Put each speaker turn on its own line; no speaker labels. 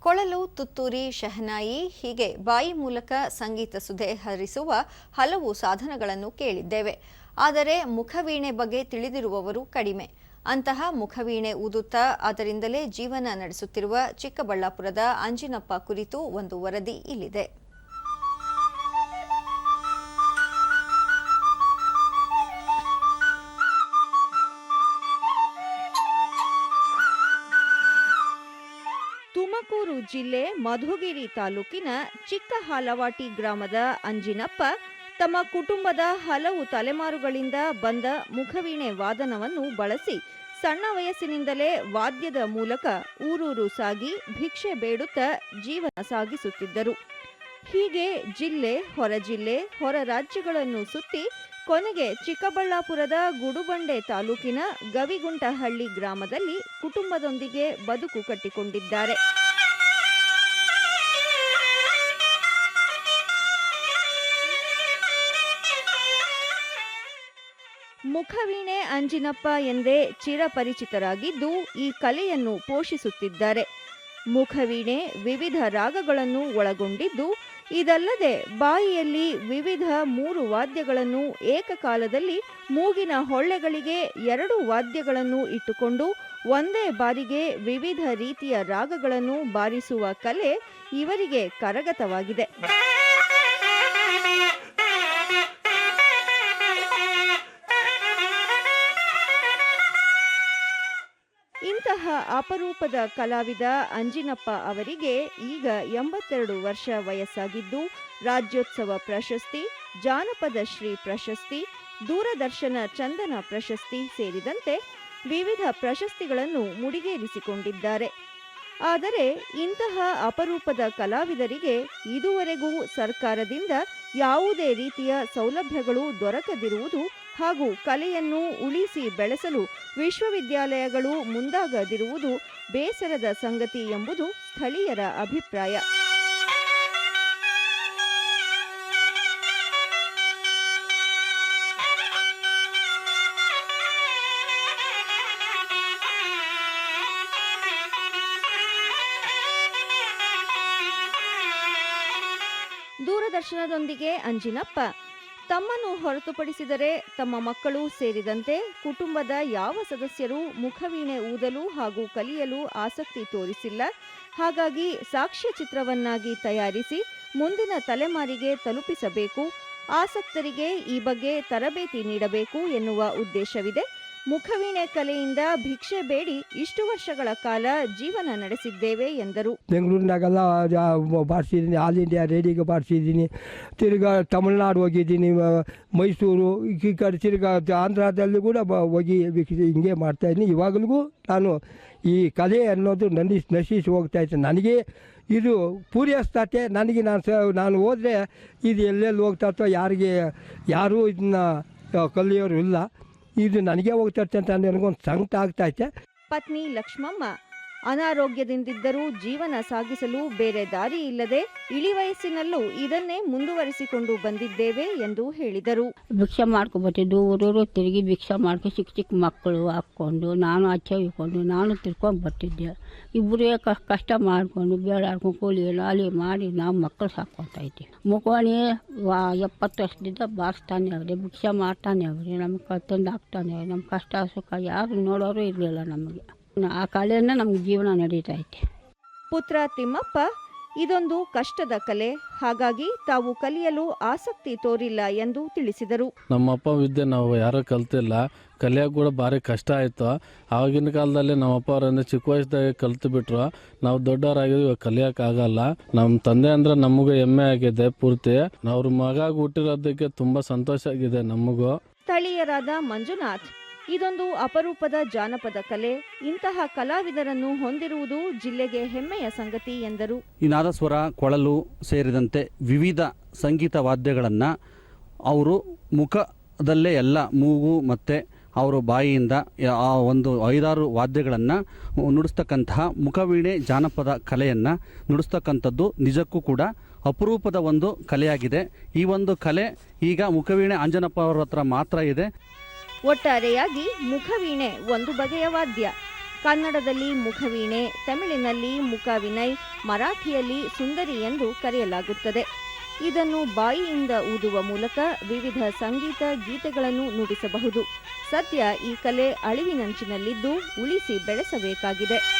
ಕೊಳಲು, ತುತ್ತೂರಿ, ಶಹನಾಯಿ ಹೀಗೆ ಬಾಯಿ ಮೂಲಕ ಸಂಗೀತ ಸುಧೆ ಹರಿಸುವ ಹಲವು ಸಾಧನಗಳನ್ನು ಕೇಳಿದ್ದೇವೆ. ಆದರೆ ಮುಖವೀಣೆ ಬಗ್ಗೆ ತಿಳಿದಿರುವವರು ಕಡಿಮೆ. ಅಂತಹ ಮುಖವೀಣೆ ಊದುತ್ತಾ ಅದರಿಂದಲೇ ಜೀವನ ನಡೆಸುತ್ತಿರುವ ಚಿಕ್ಕಬಳ್ಳಾಪುರದ ಅಂಜಿನಪ್ಪ ಕುರಿತು ಒಂದು ವರದಿ ಇಲ್ಲಿದೆ. ತುಮಕೂರು ಜಿಲ್ಲೆ ಮಧುಗಿರಿ ತಾಲೂಕಿನ ಚಿಕ್ಕ ಹಾಲವಾಟಿ ಗ್ರಾಮದ ಅಂಜಿನಪ್ಪ ತಮ್ಮ ಕುಟುಂಬದ ಹಲವು ತಲೆಮಾರುಗಳಿಂದ ಬಂದ ಮುಖವೀಣೆ ವಾದನವನ್ನು ಬಳಸಿ ಸಣ್ಣ ವಯಸ್ಸಿನಿಂದಲೇ ವಾದ್ಯದ ಮೂಲಕ ಊರೂರು ಸಾಗಿ ಭಿಕ್ಷೆ ಬೇಡುತ್ತಾ ಜೀವನ ಸಾಗಿಸುತ್ತಿದ್ದರು. ಹೀಗೆ ಜಿಲ್ಲೆ, ಹೊರ ಜಿಲ್ಲೆ, ಹೊರ ರಾಜ್ಯಗಳನ್ನು ಸುತ್ತಿ ಕೊನೆಗೆ ಚಿಕ್ಕಬಳ್ಳಾಪುರದ ಗುಡುಬಂಡೆ ತಾಲೂಕಿನ ಗವಿಗುಂಟಹಳ್ಳಿ ಗ್ರಾಮದಲ್ಲಿ ಕುಟುಂಬದೊಂದಿಗೆ ಬದುಕು ಕಟ್ಟಿಕೊಂಡಿದ್ದಾರೆ. ಮುಖವೀಣೆ ಅಂಜಿನಪ್ಪ ಎಂದೇ ಚಿರಪರಿಚಿತರಾಗಿದ್ದು ಈ ಕಲೆಯನ್ನು ಪೋಷಿಸುತ್ತಿದ್ದಾರೆ. ಮುಖವೀಣೆ ವಿವಿಧ ರಾಗಗಳನ್ನು ಒಳಗೊಂಡಿದ್ದು ಇದಲ್ಲದೆ ಬಾಯಿಯಲ್ಲಿ ವಿವಿಧ ಮೂರು ವಾದ್ಯಗಳನ್ನು ಏಕಕಾಲದಲ್ಲಿ ಮೂಗಿನ ಹೊಳ್ಳೆಗಳಿಗೆ ಎರಡು ವಾದ್ಯಗಳನ್ನು ಇಟ್ಟುಕೊಂಡು ಒಂದೇ ಬಾರಿಗೆ ವಿವಿಧ ರೀತಿಯ ರಾಗಗಳನ್ನು ಬಾರಿಸುವ ಕಲೆ ಇವರಿಗೆ ಕರಗತವಾಗಿದೆ. ಇಂತಹ ಅಪರೂಪದ ಕಲಾವಿದ ಅಂಜಿನಪ್ಪ ಅವರಿಗೆ ಈಗ ಎಂಬತ್ತೆರಡು ವರ್ಷ ವಯಸ್ಸಾಗಿದ್ದು, ರಾಜ್ಯೋತ್ಸವ ಪ್ರಶಸ್ತಿ, ಜಾನಪದ ಶ್ರೀ ಪ್ರಶಸ್ತಿ, ದೂರದರ್ಶನ ಚಂದನ ಪ್ರಶಸ್ತಿ ಸೇರಿದಂತೆ ವಿವಿಧ ಪ್ರಶಸ್ತಿಗಳನ್ನು ಮುಡಿಗೇರಿಸಿಕೊಂಡಿದ್ದಾರೆ. ಆದರೆ ಇಂತಹ ಅಪರೂಪದ ಕಲಾವಿದರಿಗೆ ಇದುವರೆಗೂ ಸರ್ಕಾರದಿಂದ ಯಾವುದೇ ರೀತಿಯ ಸೌಲಭ್ಯಗಳು ದೊರಕದಿರುವುದು ಹಾಗೂ ಕಲೆಯನ್ನು ಉಳಿಸಿ ಬೆಳೆಸಲು ವಿಶ್ವವಿದ್ಯಾಲಯಗಳು ಮುಂದಾಗದಿರುವುದು ಬೇಸರದ ಸಂಗತಿ ಎಂಬುದು ಸ್ಥಳೀಯರ ಅಭಿಪ್ರಾಯ. ದೂರದರ್ಶನದೊಂದಿಗೆ ಅಂಜಿನಪ್ಪ. ತಮ್ಮನ್ನು ಹೊರತುಪಡಿಸಿದರೆ ತಮ್ಮ ಮಕ್ಕಳು ಸೇರಿದಂತೆ ಕುಟುಂಬದ ಯಾವ ಸದಸ್ಯರು ಮುಖವೀಣೆ ಊದಲು ಹಾಗೂ ಕಲಿಯಲು ಆಸಕ್ತಿ ತೋರಿಸಿಲ್ಲ, ಹಾಗಾಗಿ ಸಾಕ್ಷ್ಯಚಿತ್ರವನ್ನಾಗಿ ತಯಾರಿಸಿ ಮುಂದಿನ ತಲೆಮಾರಿಗೆ ತಲುಪಿಸಬೇಕು, ಆಸಕ್ತರಿಗೆ ಈ ಬಗ್ಗೆ ತರಬೇತಿ ನೀಡಬೇಕು ಎನ್ನುವ ಉದ್ದೇಶವಿದೆ. ಮುಖವೀಣೆ ಕಲೆಯಿಂದ ಭಿಕ್ಷೆ ಬೇಡಿ ಇಷ್ಟು ವರ್ಷಗಳ ಕಾಲ ಜೀವನ ನಡೆಸಿದ್ದೇವೆ ಎಂದರು.
ಬೆಂಗಳೂರಿನಾಗೆಲ್ಲ ಬಾರಿಸಿದ್ದೀನಿ, ಆಲ್ ಇಂಡಿಯಾ ರೇಡಿಯೋಗೆ ಬಾರಿಸಿದ್ದೀನಿ. ತಿರ್ಗಾ ತಮಿಳ್ನಾಡು ಹೋಗಿದ್ದೀನಿ ಮೈಸೂರು, ಈ ಕಡೆ ತಿರ್ಗಾ ಆಂಧ್ರದಲ್ಲಿ ಕೂಡ ಹೋಗಿ ಹಿಂಗೆ ಮಾಡ್ತಾಯಿದ್ದೀನಿ ಇವಾಗಲೂ ನಾನು ಈ ಕಲೆ ಅನ್ನೋದು ನಶಿ ನಶಿಸಿ ಹೋಗ್ತಾ ಇತ್ತು ನನಗೆ ಇದು ಪೂರೈಸ್ತತೆ ನನಗೆ ನಾನು ಸ, ನಾನು ಹೋದರೆ ಇದು ಎಲ್ಲೆಲ್ಲಿ ಹೋಗ್ತಾ ಅಥವಾ ಯಾರಿಗೆ, ಯಾರೂ ಇದನ್ನ ಕಲಿಯೋರು ಇಲ್ಲ. ಇದು ನನಗೆ ಹೋಗ್ತಾ ಇರ್ತಂತ ನನಗೊಂದು ಸಂಕಟ ಆಗ್ತೈತೆ
ಪತ್ನಿ ಲಕ್ಷ್ಮಮ್ಮ ಅನಾರೋಗ್ಯದಿಂದಿದ್ದರೂ ಜೀವನ ಸಾಗಿಸಲು ಬೇರೆ ದಾರಿ ಇಲ್ಲದೆ ಇಳಿವಯಸ್ಸಿನಲ್ಲೂ ಇದನ್ನೇ ಮುಂದುವರಿಸಿಕೊಂಡು ಬಂದಿದ್ದೇವೆ ಎಂದು ಹೇಳಿದರು.
ಭಿಕ್ಷೆ ಮಾಡ್ಕೊಬತ್ತಿದ್ದು ಊರೂರು ತಿರುಗಿ ಭಿಕ್ಷೆ ಮಾಡ್ಕೊ ಚಿಕ್ಕ ಚಿಕ್ಕ ಮಕ್ಕಳು ಹಾಕ್ಕೊಂಡು ನಾನು ಆಚೆ ಇಟ್ಕೊಂಡು ನಾನು ತಿರ್ಕೊಂಡು ಬರ್ತಿದ್ದೆ ಇಬ್ಬರೇ ಕಷ್ಟ ಮಾಡಿಕೊಂಡು ಬೇಡಾಡ್ಕೊಂಡು ಕೂಲಿ ಲಾಲಿ ಮಾಡಿ ನಾವು ಮಕ್ಕಳು ಸಾಕೊತಾ ಇದ್ದೆ. ಮುಖವಾಣಿ ಎಪ್ಪತ್ತು ವರ್ಷದಿಂದ ಬಾರಿಸ್ತಾನೆ ಅವ್ರಿ, ಭಿಕ್ಷೆ ಮಾಡ್ತಾನೆ ಅವ್ರಿ, ನಮ್ಗೆ ತಂದು ಹಾಕ್ತಾನೆ ನಮ್ಮ ಕಷ್ಟ ಸುಖ ಯಾರು ನೋಡೋರು ಇರಲಿಲ್ಲ ನಮಗೆ. ಆ ಕಲೆಯನ್ನ ನಮ್ಮ ಜೀವನ ನಡೀತಾ ಐತೆ
ಪುತ್ರ ತಿಮ್ಮಪ್ಪ ಇದೊಂದು ಕಷ್ಟದ ಕಲೆ. ಹಾಗಾಗಿ ತಾವು ಕಲಿಯಲು ಆಸಕ್ತಿ ತೋರಿಲ್ಲ ಎಂದು ತಿಳಿಸಿದರು.
ನಮ್ಮಪ್ಪ ವಿದ್ಯೆ ನಾವು ಯಾರೂ ಕಲ್ತಿಲ್ಲ. ಕಲಿಯೋಕೆ ಕೂಡ ಭಾರಿ ಕಷ್ಟ ಆಯಿತು. ಆವಾಗಿನ ಕಾಲದಲ್ಲಿ ನಮ್ಮಪ್ಪ ಅವರನ್ನು ಚಿಕ್ಕ ವಯಸ್ಸದಾಗೆ ಕಲ್ತು ಬಿಟ್ರು ನಾವು ದೊಡ್ಡವರಾಗಿದ್ವಿ ಇವಾಗ ಕಲಿಯೋಕ್ಕಾಗಲ್ಲ ನಮ್ಮ ತಂದೆ ಅಂದ್ರೆ ನಮಗೂ ಹೆಮ್ಮೆ ಆಗಿದೆ ಪೂರ್ತಿ. ಅವ್ರ ಮಗ ಹುಟ್ಟಿರೋದಕ್ಕೆ ತುಂಬ ಸಂತೋಷ ಆಗಿದೆ ನಮಗೂ.
ಸ್ಥಳೀಯರಾದ ಮಂಜುನಾಥ್ ಇದೊಂದು ಅಪರೂಪದ ಜಾನಪದ ಕಲೆ. ಇಂತಹ ಕಲಾವಿದರನ್ನು ಹೊಂದಿರುವುದು ಜಿಲ್ಲೆಗೆ ಹೆಮ್ಮೆಯ ಸಂಗತಿ ಎಂದರು.
ಈ ನಾದಸ್ವರ, ಕೊಳಲು ಸೇರಿದಂತೆ ವಿವಿಧ ಸಂಗೀತ ವಾದ್ಯಗಳನ್ನು ಅವರು ಮುಖದಲ್ಲೇ ಎಲ್ಲ ಮೂಗು ಮತ್ತು ಅವರು ಬಾಯಿಯಿಂದ ಆ ಒಂದು ಐದಾರು ವಾದ್ಯಗಳನ್ನು ನುಡಿಸ್ತಕ್ಕಂತಹ ಮುಖವೀಣೆ ಜಾನಪದ ಕಲೆಯನ್ನು ನುಡಿಸ್ತಕ್ಕಂಥದ್ದು ನಿಜಕ್ಕೂ ಕೂಡ ಅಪರೂಪದ ಒಂದು ಕಲೆಯಾಗಿದೆ. ಈ ಒಂದು ಕಲೆ ಈಗ ಮುಖವೀಣೆ ಅಂಜನಪ್ಪ ಅವರ ಹತ್ರ ಮಾತ್ರ ಇದೆ.
ಒಟ್ಟಾರೆಯಾಗಿ ಮುಖವೀಣೆ ಒಂದು ಬಗೆಯ ವಾದ್ಯ. ಕನ್ನಡದಲ್ಲಿ ಮುಖವೀಣೆ, ತಮಿಳಿನಲ್ಲಿ ಮುಖವಿನಯ್, ಮರಾಠಿಯಲ್ಲಿ ಸುಂದರಿ ಎಂದು ಕರೆಯಲಾಗುತ್ತದೆ. ಇದನ್ನು ಬಾಯಿಯಿಂದ ಊದುವ ಮೂಲಕ ವಿವಿಧ ಸಂಗೀತ ಗೀತೆಗಳನ್ನು ನುಡಿಸಬಹುದು. ಸದ್ಯ ಈ ಕಲೆ ಅಳಿವಿನಂಚಿನಲ್ಲಿದ್ದು ಉಳಿಸಿ ಬೆಳೆಸಬೇಕಾಗಿದೆ.